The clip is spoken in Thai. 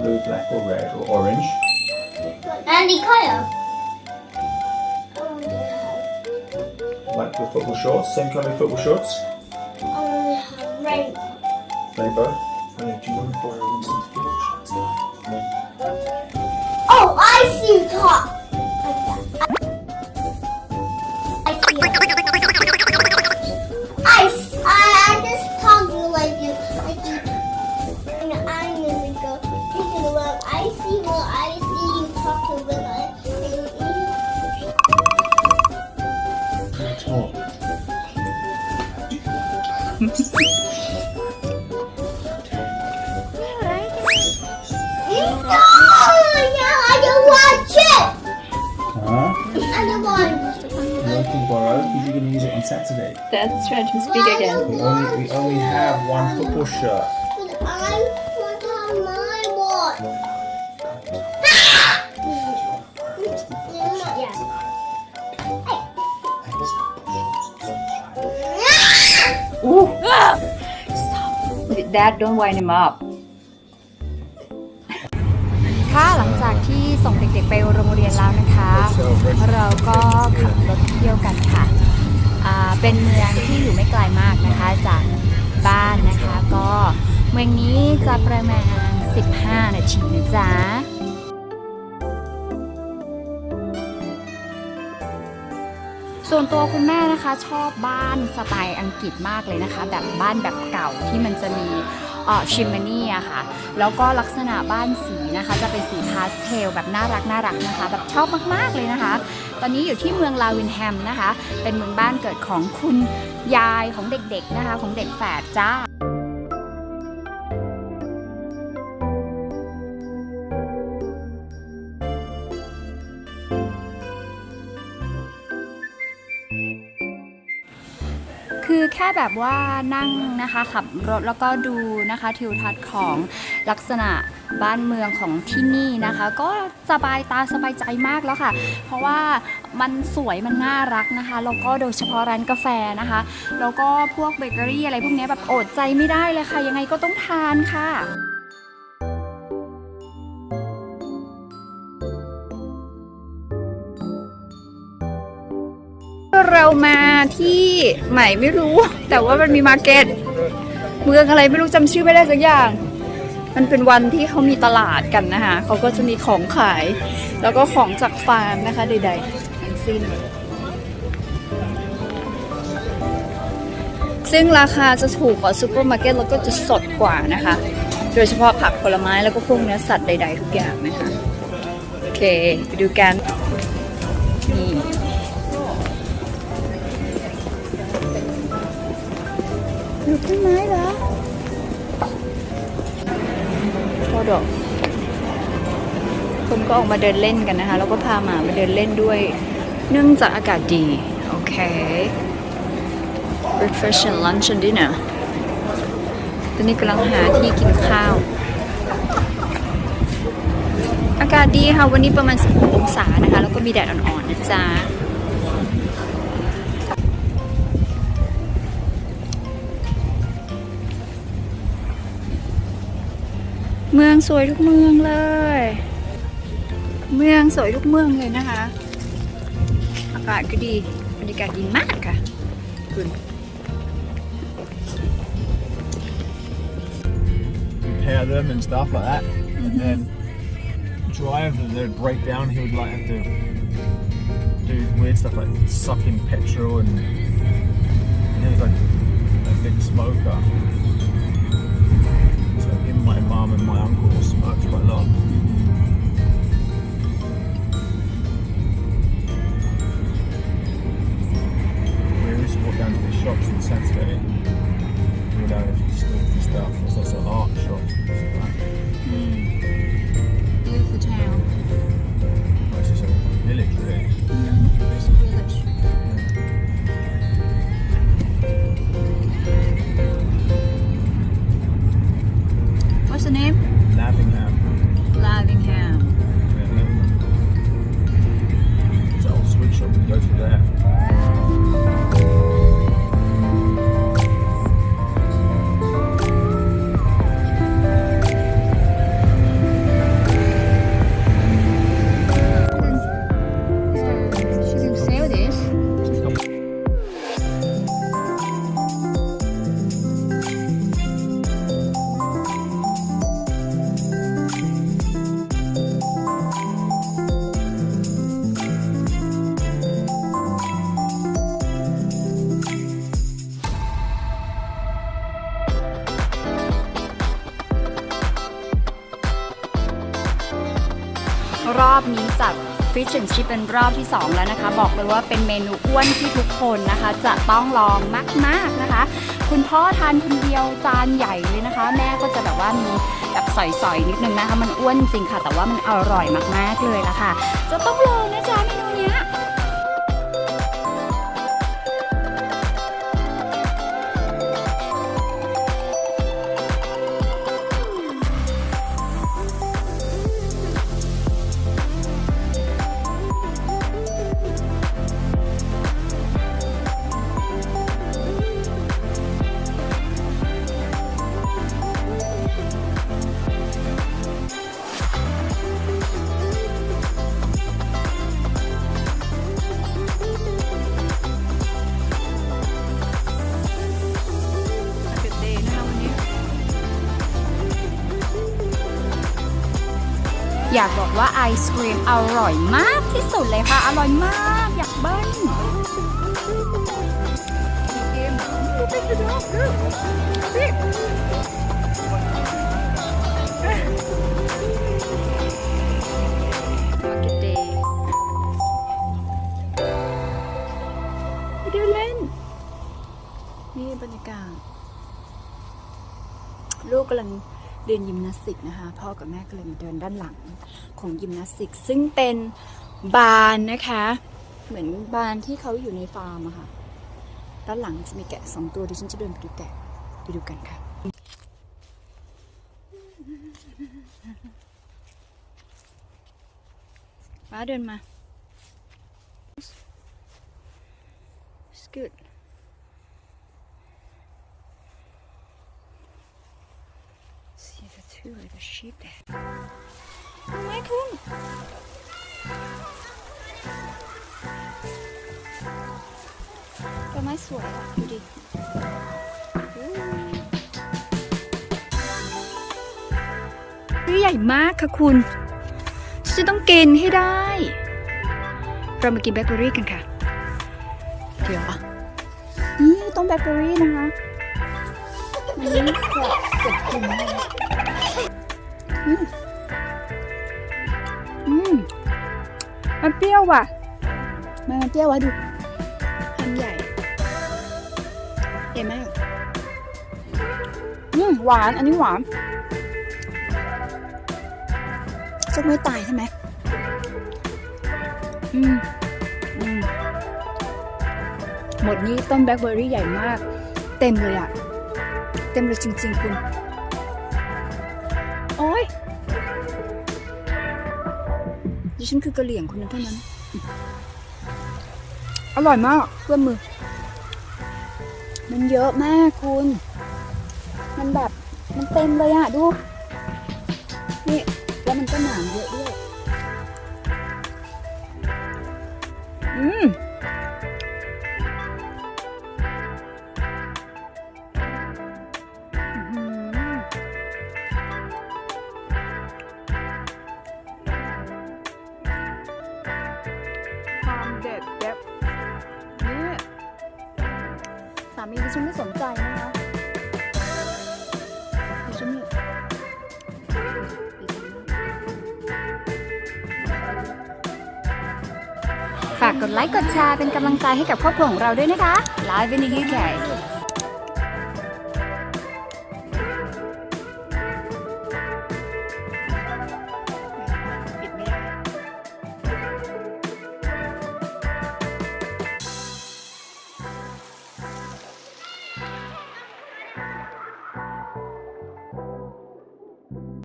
blue, black, or red, or orange. Any color. Like the football shorts, same colour football shorts. Rainbow. Rainbow. Oh, yeah, do you want to borrow Winston's football shorts? Oh, I see you top. Because you're going to use it on Saturday. That's trying to speak again. We only, we only have one football shirt. I want my watch. Dad don't wind him up ค่ะหลังจากที่ส่งเด็กๆไปโรงเรียนแล้วนะคะ เราก็ขับรถเที่ยวกันค่ะเป็นเมืองที่อยู่ไม่ไกลมากนะคะจากบ้านนะคะ ก็เมืองนี้จะประมาณ 15 นาทีนะจ๊ะส่วนตัวคุณแม่นะคะชอบบ้านสไตล์อังกฤษมากเลยนะคะ แบบบ้านแบบเก่าที่มันจะมี ชิมมานี่อะค่ะ แล้วก็ลักษณะบ้านสีนะคะ จะเป็นสีพาสเทลแบบน่ารักน่ารักนะคะ แบบชอบมากๆเลยนะคะ ตอนนี้อยู่ที่เมืองลาวินแฮมนะคะ เป็นเมืองบ้านเกิดของคุณยายของเด็กๆนะคะ ของเด็กแฝดจ้า คือแค่แบบว่านั่งนะคะขับรถแล้วก็ดูนะคะทิวทัศน์ของลักษณะบ้านเมืองของที่นี่นะคะ ก็สบายตาสบายใจมากแล้วค่ะ เพราะว่ามันสวยมันน่ารักนะคะแล้วก็โดยเฉพาะร้านกาแฟนะคะแล้วก็พวกเบเกอรี่อะไรพวกนี้แบบอดใจไม่ได้เลยค่ะ ยังไงก็ต้องทานค่ะ เรามาที่ใหม่ไม่รู้ แต่ว่ามันมีมาร์เก็ตเมืองอะไรไม่รู้จำชื่อไม่ได้สักอย่าง มันเป็นวันที่เขามีตลาดกันนะคะเขาก็จะมีของขาย แล้วก็ของจากฟาร์มนะคะใดๆทั้งสิ้น ซึ่งราคาจะถูกกว่าซูเปอร์มาร์เก็ตแล้วก็จะสดกว่านะคะ โดยเฉพาะผักผลไม้แล้วก็พวกเนื้อสัตว์ใดๆทุกอย่างนะคะ โอเค ไปดูกัน ดูต้นไม้เหรอชอดอกคนก็ออกมาเดินเล่นกันนะคะ แล้วก็พาหมามาเดินเล่นด้วย เนื่องจากอากาศดี โอเค breakfast and lunch and dinner ตอนนี้กำลังหาที่กินข้าว อากาศดีค่ะ วันนี้ประมาณ16องศานะคะ แล้วก็มีแดดอ่อนๆนะจ๊ะ มืองสวยทุกเมืองเลย เมืองสวยทุกเมืองเลยนะคะ อากาศก็ดีบรรยากาศดีมากค่ะคุณ repair them and stuff like that. And then drive, and they'd break down. He would like have to do weird stuff like suck in petrol, and, and he was like a big smoker. my mom and my uncle. left. รอบนี้จัดฟิชชั่นชิพเป็นรอบที่ 2 แล้วนะคะ บอกเลยว่าเป็นเมนูอ้วนที่ทุกคนนะคะ จะต้องลองมากๆนะคะ คุณพ่อทานคนเดียวจานใหญ่เลยนะคะ แม่ก็จะแบบว่ามีแบบสอยๆนิดนึงนะคะ มันอ้วนจริงค่ะ แต่ว่ามันอร่อยมากๆเลยละค่ะ จะต้องลองนะจ๊ะเมนูเนี้ย อยากบอกว่าไอศครีมอร่อยมากที่สุดเลยค่ะ อร่อยมาก อยากเบิ้ล เรียนยิมนาสติกนะคะ พ่อกับแม่ก็เลยมาเดินด้านหลังของยิมนาสติก ซึ่งเป็นบานนะคะ เหมือนบานที่เขาอยู่ในฟาร์มอะค่ะ ด้านหลังจะมีแกะสองตัวดิฉันจะเดินไปดูแกะไปดูกันค่ะมาเดินมา It's good. The two little sheep there. ไม่คุณต้นไม้สวยอะ ดูดิอู้นี่ใหญ่มากค่ะคุณจะต้องกินให้ได้ เรามากินแบล็คเบอร์รี่กันค่ะ เดี๋ยวนี่ต้องแบล็คเบอร์รี่นะคะอันนี้จะเก็บกินเลย อืมอืมมันเปรี้ยวว่ะ มันมันเปรี้ยวว่ะดูอันใหญ่เห็นไหมากอืมหวาน อันนี้หวานจะไม่ตายใช่ไหมอืมอืมหมดนี้ต้นแบล็คเบอร์รี่ใหญ่มาก เต็มเลยอะเต็มเลยจริง ๆ คุณ ดิฉันคือกระเหลี่ยงคนนึงเท่านั้น อร่อยมากเพื่อนมือ มันเยอะมากคุณ มันแบบมันเต็มเลยอะดู นี่แล้วมันก็หนามเยอะด้วย อืมามีดิฉันไม่สนใจนะคะดิฉันนี่ฝากกดไลค์กดแชร์เป็นกำลังใจให้กับครอบครัวของเราด้วยนะคะ Live in the UK